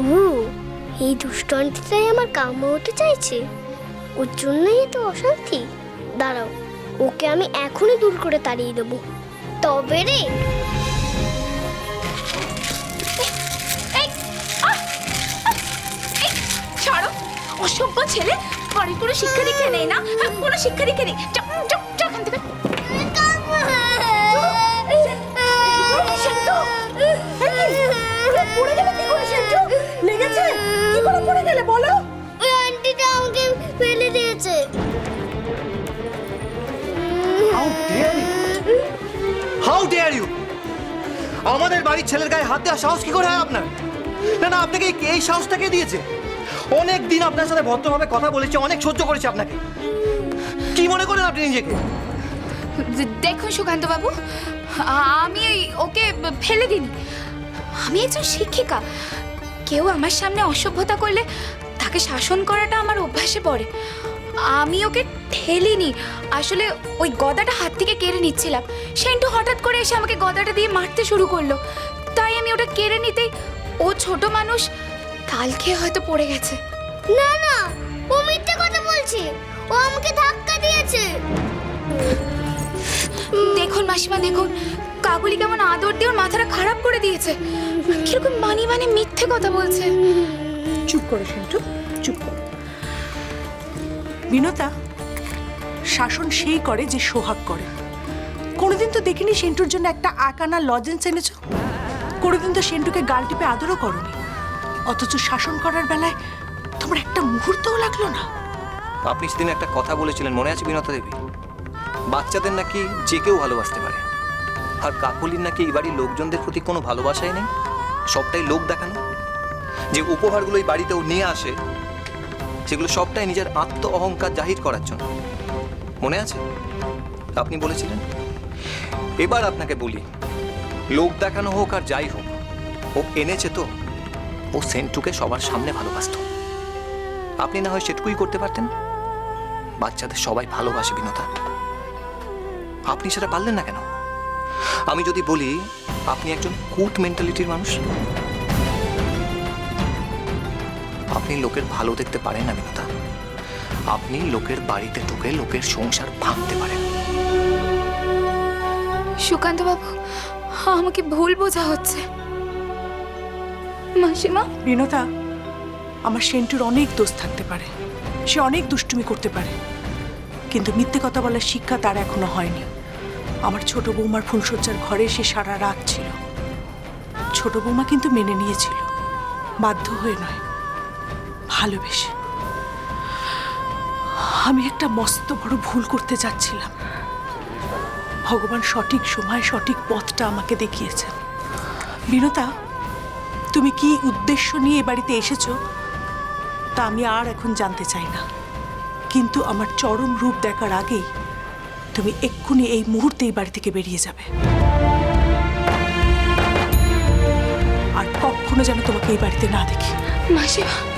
ও এই দুষ্ট আন্টিটাই আমার কাম্য হতে চাইছে। ওর জন্যই এত অশান্তি। দাঁড়াও, ওকে আমি এখনই দূর করে তাড়িয়ে দেবো। তবে রে! অসভ্য ছেলে বাড়ির কোনো শিক্ষা দীক্ষা নেই না? কোনো শিক্ষা দীক্ষা নেই। হাউ ডেয়ার ইউ আমাদের বাড়ির ছেলের গায়ে হাত দেওয়ার সাহস কি করে হয় আপনার? না না, আপনাকে এই- এই সাহসটা কে দিয়েছে। অনেক দিন আপনার সাথে ভদ্রভাবে কথা বলেছি, অনেক সহ্য করেছি আপনাকে। কি মনে করেন আপনি নিজেকে? দেখুন সুকান্ত বাবু আমি ওকে ফেলে দিইনি। আমি একজন শিক্ষিকা। কেউ আমার সামনে অসভ্যতা করলে তাকে শাসন করাটা আমার অভ্যাসে পড়ে। আমি ওকে ঠেলিনি। আসলে ওই গদাটা হাত থেকে কেড়ে নিচ্ছিলাম। সেন্টু হঠাৎ করে এসে আমাকে গদাটা দিয়ে মারতে শুরু করল। তাই আমি ওটা কেড়ে নিতেই ও ছোট মানুষ কাল খেয়ে হয়তো পড়ে গেছে। না না ও মিথ্যে কথা বলছে। ও আমাকে ধাক্কা দিয়েছে। দেখুন মাসিমা দেখুন। কাকুলি কেমন আদর দিয়ে ওর মাথাটা খারাপ করে দিয়েছে। কীরকম মানি মানে মিথ্যে কথা বলছে। চুপ করো সেন্টু চুপ করো। বিনতা, শাসন সেই করে যে সোহাগ করে। কোনোদিন তো দেখিনি সেন্টুর জন্য একটা আকানা লজেন্স এনেছো? কোনোদিন তো সেন্টুকে গাল টিপে আদরও করনি। অথচ শাসন করার বেলায় তোমার একটা মুহূর্তও লাগল না। আপনি সেদিন একটা কথা বলেছিলেন, মনে আছে বিনতা দেবী? বাচ্চাদের নাকি যে কেউ ভালোবাসতে পারে। আর কাকলির নাকি এই বাড়ির লোকজনদের প্রতি কোনো ভালোবাসাই নেই? সবটাই লোক দেখানো? যে উপহারগুলো এই বাড়িতেও নিয়ে আসে সেগুলো সবটাই নিজের আত্ম অহংকার জাহির করার জন্য। মনে আছে? আপনি বলেছিলেন? এবার আপনাকে বলি, লোক দেখানো হোক আর যাই হোক, ও এনেছে তো, ও সেন্টুকে সবার সামনে ভালোবাসতো। আপনি না হয় সেটুকুই করতে পারতেন? বাচ্চাদের সবাই ভালোবাসে বিনতা আপনি সেটা পারলেন না কেন? আমি যদি বলি, আপনি একজন কুট মেন্টালিটির মানুষ। আপনি লোকের ভালো দেখতে পারেন না বিনতা আপনি লোকের বাড়িতে ঢুকে লোকের সংসার ভাঙতে পারেন। সুকান্ত বাবু আমাকে ভুল বোঝা হচ্ছে। মাসিমা? বিনতা আমার সেন্টুর অনেক দোষ থাকতে পারে। সে অনেক দুষ্টুমি করতে পারে। কিন্তু মিথ্যে কথা বলার শিক্ষা তার এখনও হয়নি। আমার ছোট বৌমার ফুলসজ্জার ঘরে সে সারা রাত ছিল। ছোট বৌমা কিন্তু মেনে নিয়েছিল। বাধ্য হয়ে নয়। ভালোবেসে। আমি একটা মস্ত বড় ভুল করতে যাচ্ছিলাম। ভগবান সঠিক সময় সঠিক পথটা আমাকে দেখিয়েছেন। বিনতা, তুমি কি উদ্দেশ্য নিয়ে এ বাড়িতে এসেছ? তা আমি আর এখন জানতে চাই না। কিন্তু আমার চরম রূপ দেখার আগেই তুমি এক্ষুনি এই মুহূর্তে এই বাড়ি থেকে বেরিয়ে যাবে। আর কখনো যেন তোমাকে এই বাড়িতে না দেখি। মাসিমা।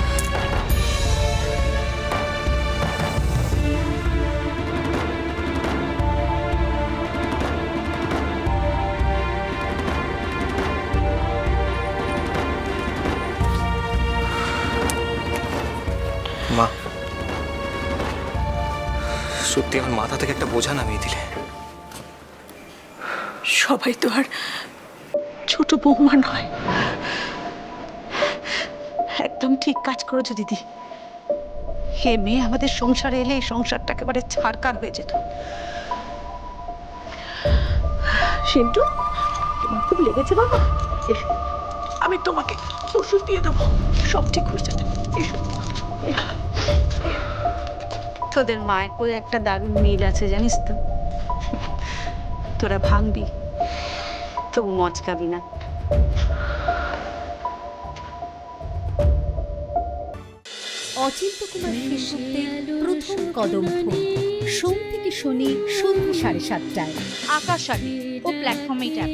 সত্যি আমার মাথা থেকে একটা বোঝা নামিয়ে দিলে। সবাই তো আর ছোট বৌমা নয়। একদম ঠিক কাজ করেছ, দিদি। হে মেয়ে আমাদের সংসারে এলে এই সংসারটা একেবারে ছাড়কার হয়ে যেত। সিন্টু, তোমার খুব লেগেছে বাবা। আমি তোমাকে ওষুধ দিয়ে দেবো। সব ঠিক হয়ে যাবে। এসো। তোদের মায়ের করে একটা দারুণ মিল আছে জানিস তো? তোরা ভাঙবি তবু মচকাবি না। অচিন্ত কুমার সেনগুপ্তের প্রথম কদম সোম থেকে শনি সন্ধ্যে সাড়ে সাতটায়। আকাশ ও প্ল্যাটফর্মেই ট্যাপ